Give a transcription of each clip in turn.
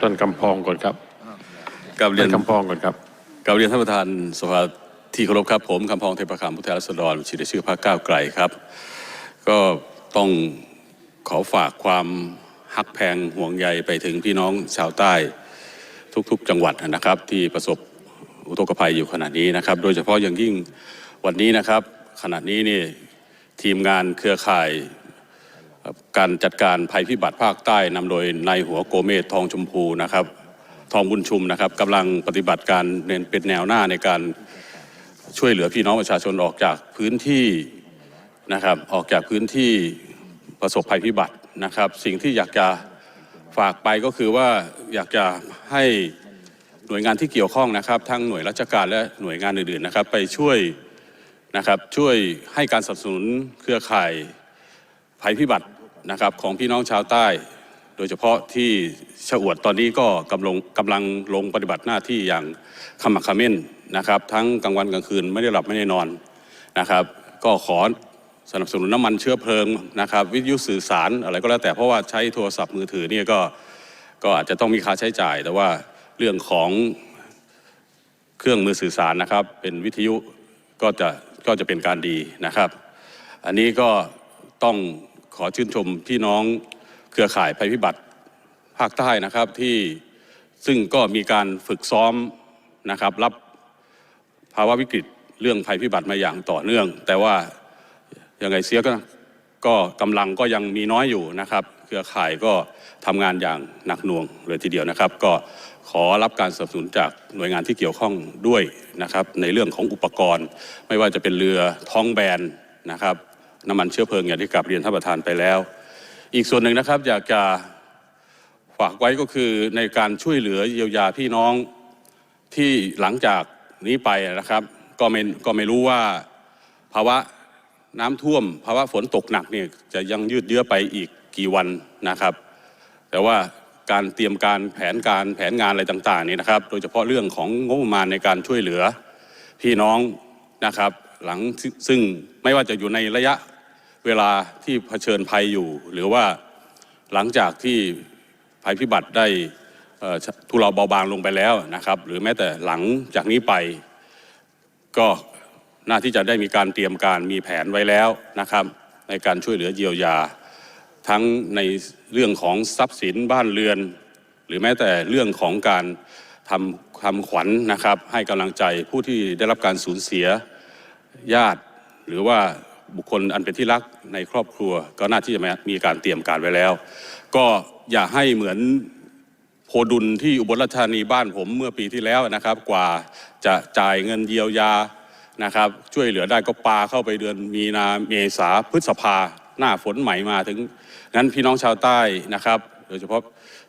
ท่านกำพองก่อนครับกับเรียท่านนกำพองก่อนครับกับเรียนท่านประธานสภาที่เคารพครับผมคำพองเทพคำผู้แทนราษฎรชื่อชื่อพรรคก้าวไกลครับ ก็ต้องขอฝากความฮักแพงห่วงใยไปถึงพี่น้องชาวใต้ทุกๆจังหวัดนะครับ ที่ประสบอุทกภัยอยู่ขณะนี้นะครับ โดยเฉพาะอย่างยิ่งวันนี้นะครับ ขณะนี้นี่ทีมงานเครือข่าย การจัดการภัยพิบัติภาคใต้นำโดยนายหัวโกเมศทองชมพูนะครับ ทองบุญชุมนะครับกำลังปฏิบัติการเป็นแนวหน้าในการช่วยเหลือพี่น้องประชาชนออกจากพื้นที่นะครับออกจากพื้นที่ประสบภัยพิบัตินะครับ สิ่งที่อยากจะฝากไปก็คือว่าอยากจะให้หน่วยงานที่เกี่ยวข้องนะครับ ทั้งหน่วยราชการและหน่วยงานอื่นๆนะครับ ไปช่วยนะครับช่วยให้การสนับสนุนเครือข่ายภัยพิบัติ นะครับของพี่น้องชาวใต้ โดยเฉพาะที่ชะอวดตอนนี้ก็กำลังกำลังลงปฏิบัติหน้าที่อย่างขมักเขม้นนะครับ ทั้งกลางวันกลางคืนไม่ได้หลับไม่ได้นอนนะครับ ก็ขอสนับสนุนน้ำมันเชื้อเพลิงนะครับ วิทยุสื่อสารอะไรก็แล้วแต่เพราะว่าใช้โทรศัพท์มือถือเนี่ยก็ก็อาจจะต้องมีค่าใช้จ่าย แต่ว่าเรื่องของเครื่องมือสื่อสารนะครับ เป็นวิทยุก็จะก็จะเป็นการดีนะครับ อันนี้ก็ต้อง ขอชื่นชมพี่น้องเครือข่ายภัยพิบัติภาคใต้นะครับที่ซึ่งก็มีการฝึกซ้อมนะครับรับภาวะวิกฤตเรื่องภัยพิบัติมาอย่างต่อเนื่อง แต่ว่ายังไงเสียก็ก็กำลังก็ยังมีน้อยอยู่นะครับ เครือข่ายก็ทำงานอย่างหนักหน่วงเลยทีเดียวนะครับ ก็ขอรับการสนับสนุนจากหน่วยงานที่เกี่ยวข้องด้วยนะครับ ในเรื่องของอุปกรณ์ ไม่ว่าจะเป็นเรือท้องแบนนะครับ น้ำมันเชื้อเพลิงอย่างที่กลับเรียนท่านประธานไปแล้ว อีกส่วนหนึ่งนะครับอยากจะฝากไว้ก็คือในการช่วยเหลือเยียวยาพี่น้องที่หลังจากนี้ไปนะครับ ก็ไม่ก็ไม่รู้ว่าภาวะน้ำท่วม ภาวะฝนตกหนักเนี่ยจะยังยืดเยื้อไปอีกกี่วันนะครับ แต่ว่าการเตรียมการแผนการแผนงานอะไรต่างๆนี่นะครับ โดยเฉพาะเรื่องของงบประมาณในการช่วยเหลือพี่น้องนะครับ หลังซึ่งไม่ว่าจะอยู่ในระยะเวลาที่เผชิญภัยอยู่ หรือว่าหลังจากที่ภัยพิบัติได้ทุเลาเบาบางลงไปแล้วนะครับ หรือแม้แต่หลังจากนี้ไป ก็น่าที่จะได้มีการเตรียมการมีแผนไว้แล้วนะครับ ในการช่วยเหลือเยียวยา ทั้งในเรื่องของทรัพย์สินบ้านเรือน หรือแม้แต่เรื่องของการทำคำขวัญนะครับ ให้กำลังใจผู้ที่ได้รับการสูญเสีย ญาติ หรือว่าบุคคลอันเป็นที่รักในครอบครัว ก็น่าที่จะมีการเตรียมการไว้แล้ว ก็อย่าให้เหมือนโพดุลที่อุบลราชธานีบ้านผมเมื่อปีที่แล้วนะครับ กว่าจะจ่ายเงินเยียวยานะครับ ช่วยเหลือได้ก็ปาเข้าไปเดือนมีนาเมษาพฤษภาหน้าฝนใหม่มาถึงงั้นพี่น้องชาวใต้นะครับ โดยเฉพาะ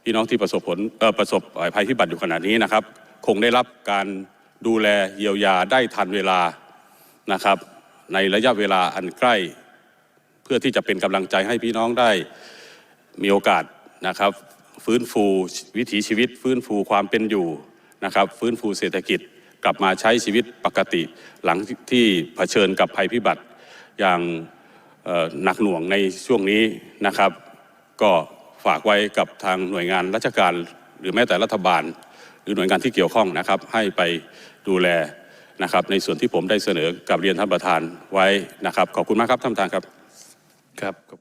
พี่น้องที่ประสบผลประสบภัยพิบัติอยู่ขณะนี้นะครับ คงได้รับการดูแลเยียวยาได้ทันเวลา นะครับ ในระยะเวลาอันใกล้ เพื่อที่จะเป็นกำลังใจให้พี่น้องได้มีโอกาสนะครับ ฟื้นฟูวิถีชีวิต ฟื้นฟูความเป็นอยู่นะครับ ฟื้นฟูเศรษฐกิจกลับมาใช้ชีวิตปกติ หลังที่เผชิญกับภัยพิบัติอย่างหนักหน่วงในช่วงนี้นะครับ ก็ฝากไว้กับทางหน่วยงานราชการ หรือแม้แต่รัฐบาล หรือหน่วยงานที่เกี่ยวข้องนะครับ ให้ไปดูแล นะครับในส่วนที่ผมได้เสนอกับเรียนท่านประธานไว้นะครับขอบคุณมากครับท่านประธานครับครับ